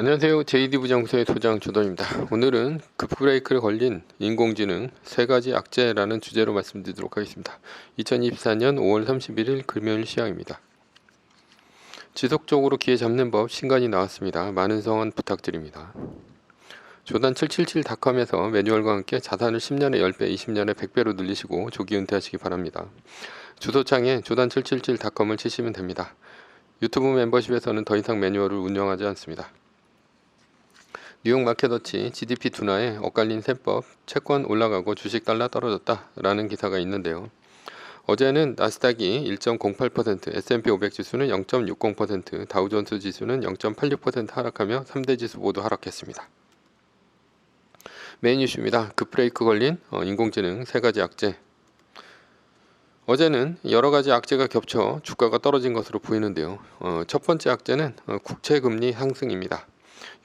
안녕하세요. JD 부장부서의 소장 조던입니다. 오늘은 급브레이크를 걸린 인공지능 세 가지 악재라는 주제로 말씀드리도록 하겠습니다. 2024년 5월 31일 금요일 시황입니다. 지속적으로 기회 잡는 법 신간이 나왔습니다. 많은 성원 부탁드립니다. 조단 777닷컴에서 매뉴얼과 함께 자산을 10년에 10배, 20년에 100배로 늘리시고 조기 은퇴하시기 바랍니다. 주소창에 조단 777닷컴을 치시면 됩니다. 유튜브 멤버십에서는 더 이상 매뉴얼을 운영하지 않습니다. 뉴욕 마켓워치 GDP 둔화에 엇갈린 세법 채권 올라가고 주식 달러 떨어졌다라는 기사가 있는데요. 어제는 나스닥이 1.08%, S&P 500 지수는 0.60%, 다우존스 지수는 0.86% 하락하며 3대 지수 모두 하락했습니다. 메인 이슈입니다. 급브레이크 걸린 어, 인공지능 세 가지 악재. 어제는 여러 가지 악재가 겹쳐 주가가 떨어진 것으로 보이는데요. 어, 첫 번째 악재는 어, 국채 금리 상승입니다.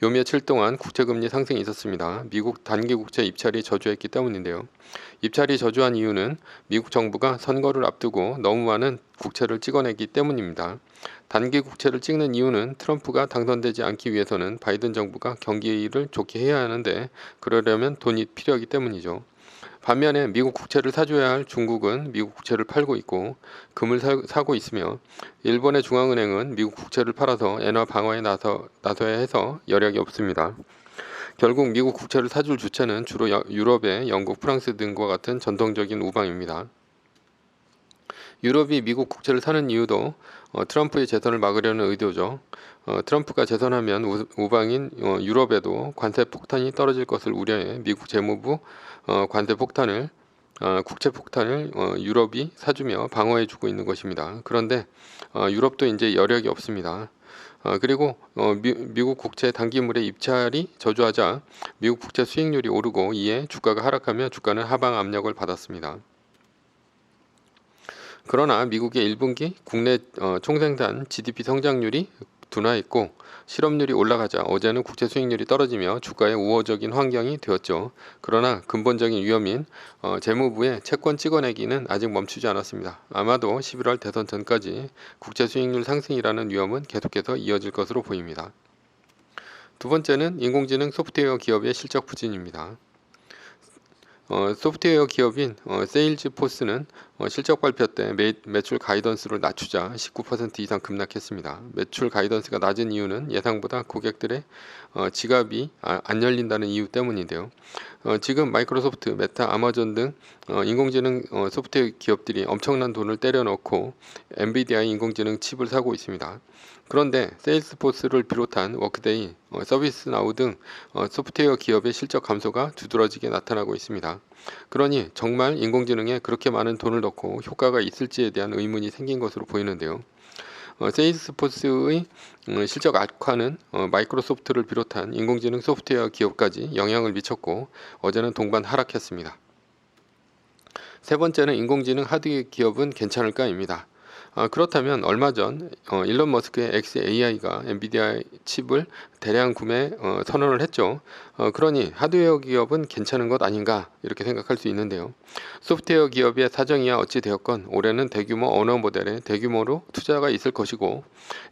요 며칠 동안 국채금리 상승이 있었습니다. 미국 단기 국채 입찰이 저조했기 때문인데요. 입찰이 저조한 이유는 미국 정부가 선거를 앞두고 너무 많은 국채를 찍어내기 때문입니다. 단기 국채를 찍는 이유는 트럼프가 당선되지 않기 위해서는 바이든 정부가 경기를 좋게 해야 하는데 그러려면 돈이 필요하기 때문이죠. 반면에 미국 국채를 사줘야 할 중국은 미국 국채를 팔고 있고 금을 사, 고 있으며 일본의 중앙은행은 미국 국채를 팔아서 엔화 방어에 나서, 나서야 해서 여력이 없습니다. 결국 미국 국채를 사줄 주체는 주로 유럽의 영국, 프랑스 등과 같은 전통적인 우방입니다. 유럽이 미국 국채를 사는 이유도 어, 트럼프의 재선을 막으려는 의도죠. 어, 트럼프가 재선하면 우, 방인 어, 유럽에도 관세 폭탄이 떨어질 것을 우려해 미국 재무부 어, 관세 폭탄을 어, 국채 폭탄을 어, 유럽이 사주며 방어해주고 있는 것입니다. 그런데 어, 유럽도 이제 여력이 없습니다. 어, 그리고 어, 미, 미국 국채 단기물의 입찰이 저조하자 미국 국채 수익률이 오르고 이에 주가가 하락하며 주가는 하방 압력을 받았습니다. 그러나 미국의 1분기 국내 어, 총생산 GDP 성장률이 둔화했고 실업률이 올라가자 어제는 국채 수익률이 떨어지며 주가의 우호적인 환경이 되었죠. 그러나 근본적인 위험인 어, 재무부의 채권 찍어내기는 아직 멈추지 않았습니다. 아마도 11월 대선 전까지 국채 수익률 상승이라는 위험은 계속해서 이어질 것으로 보입니다. 두 번째는 인공지능 소프트웨어 기업의 실적 부진입니다. 어, 소프트웨어 기업인 어, 세일즈포스는 어, 실적 발표 때 매, 매출 가이던스를 낮추자 19% 이상 급락했습니다. 매출 가이던스가 낮은 이유는 예상보다 고객들의 어, 지갑이 아, 안 열린다는 이유 때문인데요. 어, 지금 마이크로소프트, 메타, 아마존 등 어, 인공지능 어, 소프트웨어 기업들이 엄청난 돈을 때려 넣고 엔비디아의 인공지능 칩을 사고 있습니다. 그런데 세일스포스를 비롯한 워크데이, 어, 서비스나우 등 어, 소프트웨어 기업의 실적 감소가 두드러지게 나타나고 있습니다. 그러니 정말 인공지능에 그렇게 많은 돈을 넣고 효과가 있을지에 대한 의문이 생긴 것으로 보이는데요. 어, 세일스포스의 음, 실적 악화는 어, 마이크로소프트를 비롯한 인공지능 소프트웨어 기업까지 영향을 미쳤고 어제는 동반 하락했습니다. 세 번째는 인공지능 하드웨어 기업은 괜찮을까입니다. 아, 그렇다면 얼마 전 어, 일론 머스크의 XAI가 엔비디아 칩을 대량 구매 어, 선언을 했죠. 어, 그러니 하드웨어 기업은 괜찮은 것 아닌가 이렇게 생각할 수 있는데요. 소프트웨어 기업의 사정이야 어찌 되었건 올해는 대규모 언어 모델에 대규모로 투자가 있을 것이고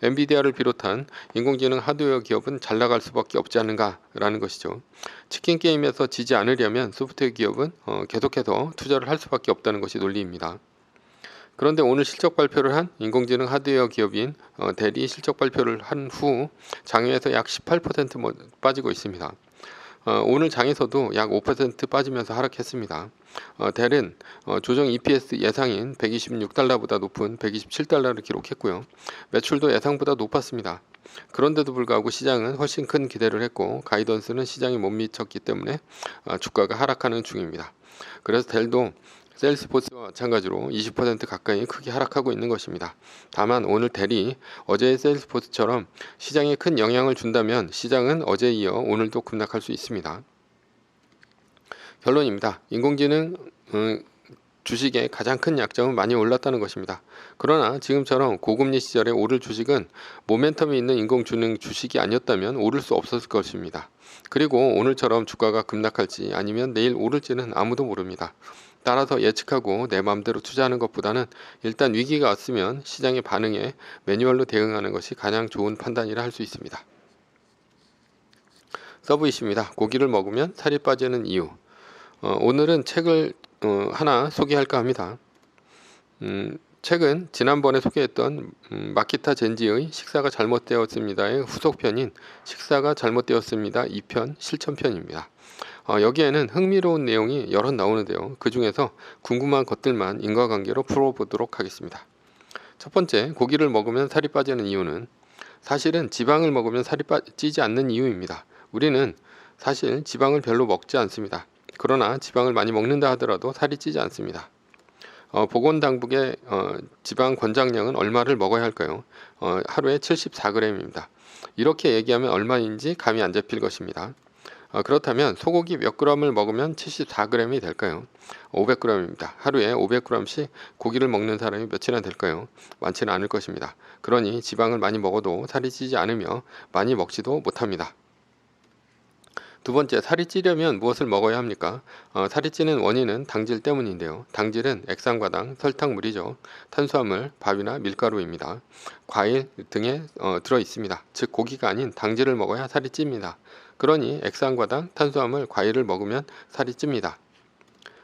엔비디아를 비롯한 인공지능 하드웨어 기업은 잘 나갈 수밖에 없지 않은가라는 것이죠. 치킨 게임에서 지지 않으려면 소프트웨어 기업은 어, 계속해서 투자를 할 수밖에 없다는 것이 논리입니다. 그런데 오늘 실적 발표를 한 인공지능 하드웨어 기업인 어, 대리 실적 발표를 한 후 장외에서 약 18%뭐 빠지고 있습니다. 어, 오늘 장에서도 약 5% 빠지면서 하락했습니다. 어, 델은 어, 조정 EPS 예상인 126달러보다 높은 127달러를 기록했고요. 매출도 예상보다 높았습니다. 그런데도 불구하고 시장은 훨씬 큰 기대를 했고 가이던스는 시장이 못 미쳤기 때문에 어, 주가가 하락하는 중입니다. 그래서 델도 셀스포츠와 마찬가지로 20% 가까이 크게 하락하고 있는 것입니다. 다만 오늘 대리 어제의 셀스포츠처럼 시장에 큰 영향을 준다면 시장은 어제 이어 오늘도 급락할 수 있습니다. 결론입니다. 인공지능 음, 주식의 가장 큰 약점은 많이 올랐다는 것입니다. 그러나 지금처럼 고금리 시절에 오를 주식은 모멘텀이 있는 인공지능 주식이 아니었다면 오를 수 없었을 것입니다. 그리고 오늘처럼 주가가 급락할지 아니면 내일 오를지는 아무도 모릅니다. 따라서 예측하고 내 마음대로 투자하는 것보다는 일단 위기가 왔으면 시장의 반응에 매뉴얼로 대응하는 것이 가장 좋은 판단이라 할 수 있습니다. 서브이십니다. 고기를 먹으면 살이 빠지는 이유. 어, 오늘은 책을 어, 하나 소개할까 합니다. 음, 책은 지난번에 소개했던 음, 마키타 젠지의 식사가 잘못되었습니다의 후속편인 식사가 잘못되었습니다 2편 실천편입니다. 어, 여기에는 흥미로운 내용이 여러 나오는데요. 그 중에서 궁금한 것들만 인과관계로 풀어보도록 하겠습니다. 첫 번째, 고기를 먹으면 살이 빠지는 이유는 사실은 지방을 먹으면 살이 빠지지 않는 이유입니다. 우리는 사실 지방을 별로 먹지 않습니다. 그러나 지방을 많이 먹는다 하더라도 살이 찌지 않습니다. 어, 보건당국의 어, 지방 권장량은 얼마를 먹어야 할까요? 어, 하루에 74g입니다. 이렇게 얘기하면 얼마인지 감이 안 잡힐 것입니다. 어, 그렇다면 소고기 몇 g을 먹으면 74g이 될까요? 500g입니다. 하루에 500g씩 고기를 먹는 사람이 몇이나 될까요? 많지는 않을 것입니다. 그러니 지방을 많이 먹어도 살이 찌지 않으며 많이 먹지도 못합니다. 두 번째, 살이 찌려면 무엇을 먹어야 합니까? 어, 살이 찌는 원인은 당질 때문인데요. 당질은 액상과당, 설탕물이죠. 탄수화물, 밥이나 밀가루입니다. 과일 등에 어, 들어 있습니다. 즉 고기가 아닌 당질을 먹어야 살이 찝니다. 그러니 액상과당, 탄수화물, 과일을 먹으면 살이 찝니다.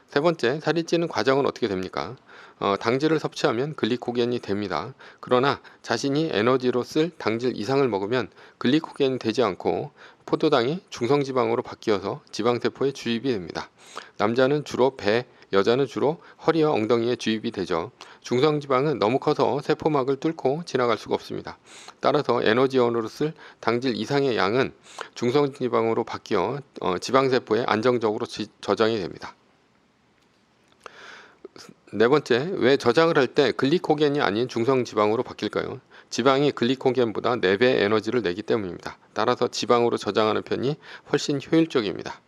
세 번째, 살이 찌는 과정은 어떻게 됩니까? 어, 당질을 섭취하면 글리코겐이 됩니다. 그러나 자신이 에너지로 쓸 당질 이상을 먹으면 글리코겐이 되지 않고 포도당이 중성지방으로 바뀌어서 지방세포에 주입이 됩니다. 남자는 주로 배, 여자는 주로 허리와 엉덩이에 주입이 되죠. 중성지방은 너무 커서 세포막을 뚫고 지나갈 수가 없습니다. 따라서 에너지원으로 쓸 당질 이상의 양은 중성지방으로 바뀌어 어, 지방세포에 안정적으로 지, 저장이 됩니다. 네 번째, 왜 저장을 할 때 글리코겐이 아닌 중성지방으로 바뀔까요? 지방이 글리코겐보다 4배 에너지를 내기 때문입니다. 따라서 지방으로 저장하는 편이 훨씬 효율적입니다.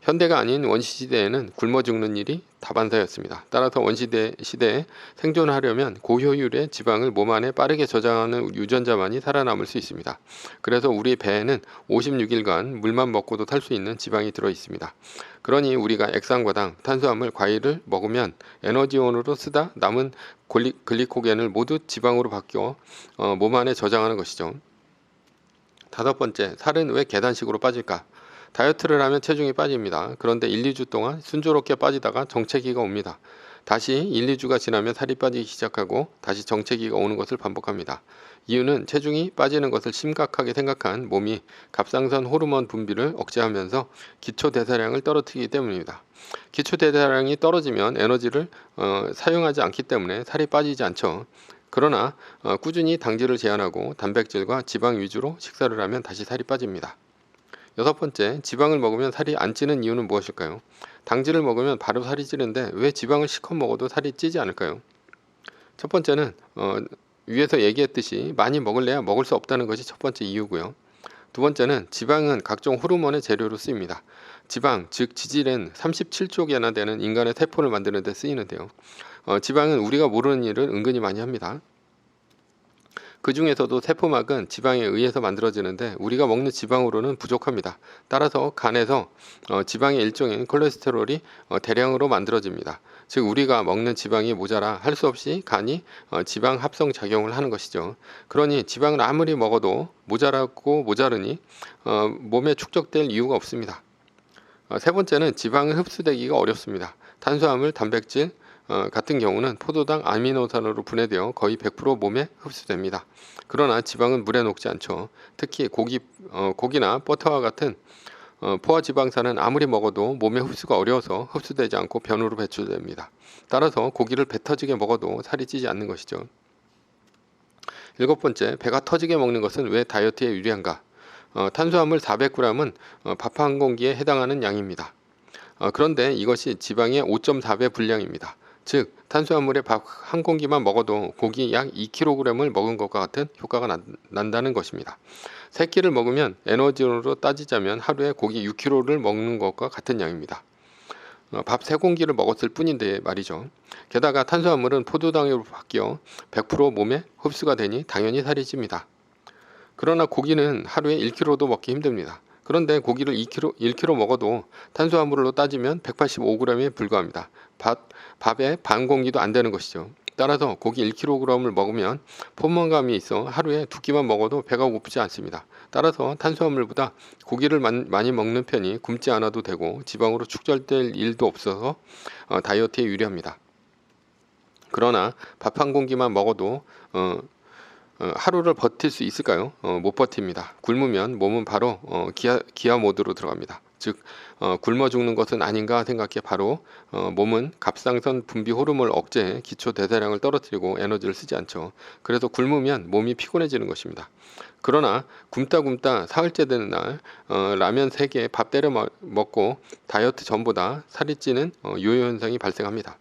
현대가 아닌 원시시대에는 굶어 죽는 일이 다반사였습니다. 따라서 원시대 시대에 생존하려면 고효율의 지방을 몸 안에 빠르게 저장하는 유전자만이 살아남을 수 있습니다. 그래서 우리 배에는 56일간 물만 먹고도 탈 수 있는 지방이 들어 있습니다. 그러니 우리가 액상과당, 탄수화물, 과일을 먹으면 에너지원으로 쓰다 남은 골리, 글리코겐을 모두 지방으로 바뀌어 어, 몸 안에 저장하는 것이죠. 다섯 번째, 살은 왜 계단식으로 빠질까? 다이어트를 하면 체중이 빠집니다. 그런데 1, 2주 동안 순조롭게 빠지다가 정체기가 옵니다. 다시 1, 2주가 지나면 살이 빠지기 시작하고 다시 정체기가 오는 것을 반복합니다. 이유는 체중이 빠지는 것을 심각하게 생각한 몸이 갑상선 호르몬 분비를 억제하면서 기초 대사량을 떨어뜨리기 때문입니다. 기초 대사량이 떨어지면 에너지를 어, 사용하지 않기 때문에 살이 빠지지 않죠. 그러나 어, 꾸준히 당질을 제한하고 단백질과 지방 위주로 식사를 하면 다시 살이 빠집니다. 여섯 번째, 지방을 먹으면 살이 안 찌는 이유는 무엇일까요? 당질을 먹으면 바로 살이 찌는데 왜 지방을 실컷 먹어도 살이 찌지 않을까요? 첫 번째는 어, 위에서 얘기했듯이 많이 먹을래야 먹을 수 없다는 것이 첫 번째 이유고요. 두 번째는 지방은 각종 호르몬의 재료로 쓰입니다. 지방, 즉 지질은 37조 개나 되는 인간의 세포를 만드는 데 쓰이는데요. 어, 지방은 우리가 모르는 일을 은근히 많이 합니다. 그 중에서도 세포막은 지방에 의해서 만들어지는데 우리가 먹는 지방으로는 부족합니다. 따라서 간에서 어, 지방의 일종인 콜레스테롤이 어, 대량으로 만들어집니다. 즉 우리가 먹는 지방이 모자라 할 수 없이 간이 어, 지방 합성 작용을 하는 것이죠. 그러니 지방을 아무리 먹어도 모자라고 모자르니 어, 몸에 축적될 이유가 없습니다. 어, 세 번째는 지방은 흡수되기가 어렵습니다. 탄수화물, 단백질, 어, 같은 경우는 포도당 아미노산으로 분해되어 거의 100% 몸에 흡수됩니다. 그러나 지방은 물에 녹지 않죠. 특히 고기, 어, 고기나 버터와 같은 어, 포화지방산은 아무리 먹어도 몸에 흡수가 어려워서 흡수되지 않고 변으로 배출됩니다. 따라서 고기를 배 터지게 먹어도 살이 찌지 않는 것이죠. 일곱 번째, 배가 터지게 먹는 것은 왜 다이어트에 유리한가? 어, 탄수화물 400g은 어, 밥한 공기에 해당하는 양입니다. 어, 그런데 이것이 지방의 5.4배 분량입니다. 즉 탄수화물의 밥 한 공기만 먹어도 고기 약 2kg을 먹은 것과 같은 효과가 난, 다는 것입니다. 세 끼를 먹으면 에너지로 따지자면 하루에 고기 6kg를 먹는 것과 같은 양입니다. 어, 밥세 공기를 먹었을 뿐인데 말이죠. 게다가 탄수화물은 포도당으로 바뀌어 100% 몸에 흡수가 되니 당연히 살이 찝니다. 그러나 고기는 하루에 1kg도 먹기 힘듭니다. 그런데 고기를 2kg, 1kg 먹어도 탄수화물로 따지면 185g에 불과합니다. 밥, 밥에 반 공기도 안 되는 것이죠. 따라서 고기 1kg을 먹으면 포만감이 있어 하루에 두 끼만 먹어도 배가 고프지 않습니다. 따라서 탄수화물보다 고기를 만- 많이 먹는 편이 굶지 않아도 되고 지방으로 축절될 일도 없어서 어, 다이어트에 유리합니다. 그러나 밥 한 공기만 먹어도 어, 어, 하루를 버틸 수 있을까요? 어, 못 버팁니다. 굶으면 몸은 바로 어, 기아, 기아 모드로 들어갑니다. 즉 어, 굶어 죽는 것은 아닌가 생각해 바로 어, 몸은 갑상선 분비 호르몬을 억제해 기초 대사량을 떨어뜨리고 에너지를 쓰지 않죠. 그래서 굶으면 몸이 피곤해지는 것입니다. 그러나 굶다 굶다 사흘째 되는 날 어, 라면 3개 밥 때려 먹- 먹고 다이어트 전보다 살이 찌는 어, 요요 현상이 발생합니다.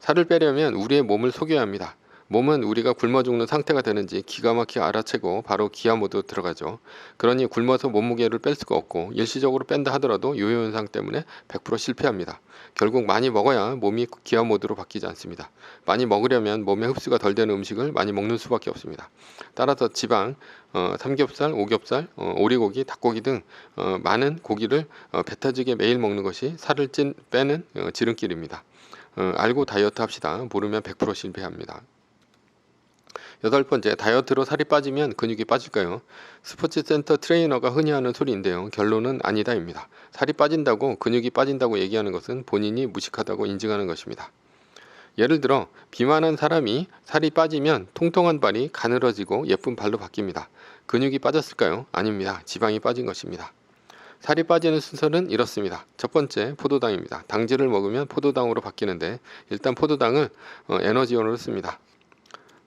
살을 빼려면 우리의 몸을 속여야 합니다. 몸은 우리가 굶어 죽는 상태가 되는지 기가 막히게 알아채고 바로 기아 모드 들어가죠. 그러니 굶어서 몸무게를 뺄 수가 없고 일시적으로 뺀다 하더라도 요요 현상 때문에 100% 실패합니다. 결국 많이 먹어야 몸이 기아 모드로 바뀌지 않습니다. 많이 먹으려면 몸에 흡수가 덜 되는 음식을 많이 먹는 수밖에 없습니다. 따라서 지방, 어, 삼겹살, 오겹살, 어, 오리고기, 닭고기 등 어, 많은 고기를 어, 배 터지게 매일 먹는 것이 살을 찐 빼는 어, 지름길입니다. 어, 알고 다이어트 합시다. 모르면 100% 실패합니다. 여덟 번째, 다이어트로 살이 빠지면 근육이 빠질까요? 스포츠 센터 트레이너가 흔히 하는 소리인데요. 결론은 아니다입니다. 살이 빠진다고 근육이 빠진다고 얘기하는 것은 본인이 무식하다고 인증하는 것입니다. 예를 들어 비만한 사람이 살이 빠지면 통통한 발이 가늘어지고 예쁜 발로 바뀝니다. 근육이 빠졌을까요? 아닙니다. 지방이 빠진 것입니다. 살이 빠지는 순서는 이렇습니다. 첫 번째 포도당입니다. 당질을 먹으면 포도당으로 바뀌는데 일단 포도당을 어, 에너지원으로 씁니다.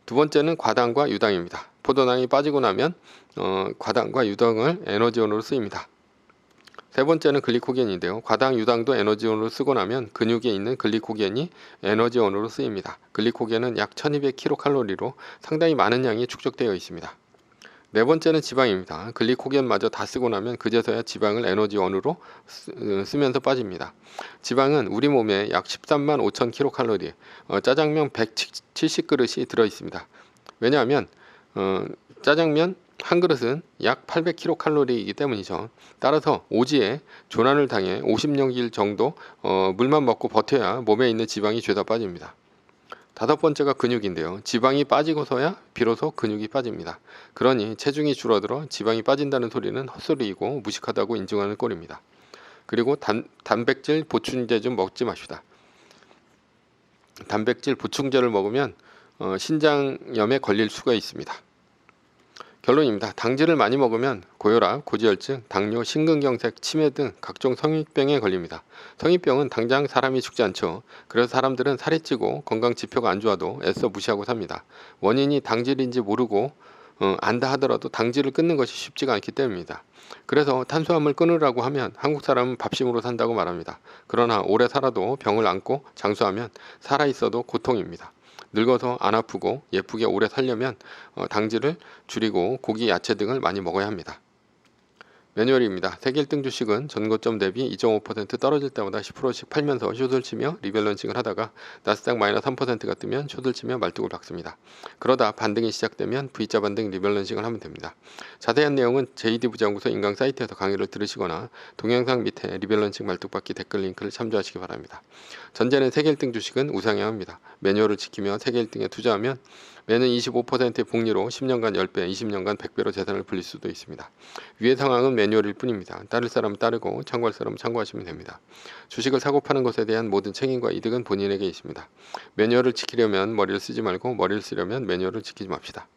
두 번째는 과당과 유당입니다. 포도당이 빠지고 나면 어, 과당과 유당을 에너지원으로 쓰입니다. 세 번째는 글리코겐인데요. 과당, 유당도 에너지원으로 쓰고 나면 근육에 있는 글리코겐이 에너지원으로 쓰입니다. 글리코겐은 약 1200kcal로 상당히 많은 양이 축적되어 있습니다. 네 번째는 지방입니다. 글리코겐마저 다 쓰고 나면 그제서야 지방을 에너지원으로 쓰- 쓰면서 빠집니다. 지방은 우리 몸에 약 13만 5천 kcal, 어, 짜장면 170그릇이 들어 있습니다. 왜냐하면 어, 짜장면 한 그릇은 약 800kcal이기 때문이죠. 따라서 오지에 조난을 당해 50년길 정도 어, 물만 먹고 버텨야 몸에 있는 지방이 죄다 빠집니다. 다섯 번째가 근육인데요. 지방이 빠지고서야 비로소 근육이 빠집니다. 그러니 체중이 줄어들어 지방이 빠진다는 소리는 헛소리이고 무식하다고 인증하는 꼴입니다. 그리고 단, 단백질 보충제 좀 먹지 마시다. 단백질 보충제를 먹으면 어, 신장염에 걸릴 수가 있습니다. 결론입니다. 당질을 많이 먹으면 고혈압, 고지혈증, 당뇨, 심근경색, 치매 등 각종 성인병에 걸립니다. 성인병은 당장 사람이 죽지 않죠. 그래서 사람들은 살이 찌고 건강 지표가 안 좋아도 애써 무시하고 삽니다. 원인이 당질인지 모르고 어, 안다 하더라도 당질을 끊는 것이 쉽지가 않기 때문입니다. 그래서 탄수화물 끊으라고 하면 한국 사람은 밥심으로 산다고 말합니다. 그러나 오래 살아도 병을 안고 장수하면 살아 있어도 고통입니다. 늙어서 안 아프고 예쁘게 오래 살려면 어, 당질을 줄이고 고기, 야채 등을 많이 먹어야 합니다. 매뉴얼입니다. 세계 1등 주식은 전고점 대비 2.5% 떨어질 때마다 10%씩 팔면서 숏을 치며 리밸런싱을 하다가 나스닥 마이너스 3%가 뜨면 숏을 치며 말뚝을 박습니다. 그러다 반등이 시작되면 V자 반등 리밸런싱을 하면 됩니다. 자세한 내용은 JD 부장구소 인강 사이트에서 강의를 들으시거나 동영상 밑에 리밸런싱 말뚝 받기 댓글 링크를 참조하시기 바랍니다. 전제는 세계 1등 주식은 우상향 합니다. 매뉴얼을 지키며 세계 1등에 투자하면 매년 25%의 복리로 10년간 10배, 20년간 100배로 재산을 불릴 수도 있습니다. 위의 상황은 매뉴얼일 뿐입니다. 따를 사람은 따르고 참고할 사람은 참고하시면 됩니다. 주식을 사고 파는 것에 대한 모든 책임과 이득은 본인에게 있습니다. 매뉴얼을 지키려면 머리를 쓰지 말고 머리를 쓰려면 매뉴얼을 지키지 맙시다.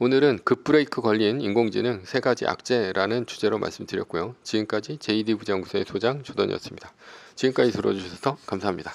오늘은 급브레이크 걸린 인공지능 세 가지 악재라는 주제로 말씀드렸고요. 지금까지 JD 부장구소의 소장 조던이었습니다. 지금까지 들어주셔서 감사합니다.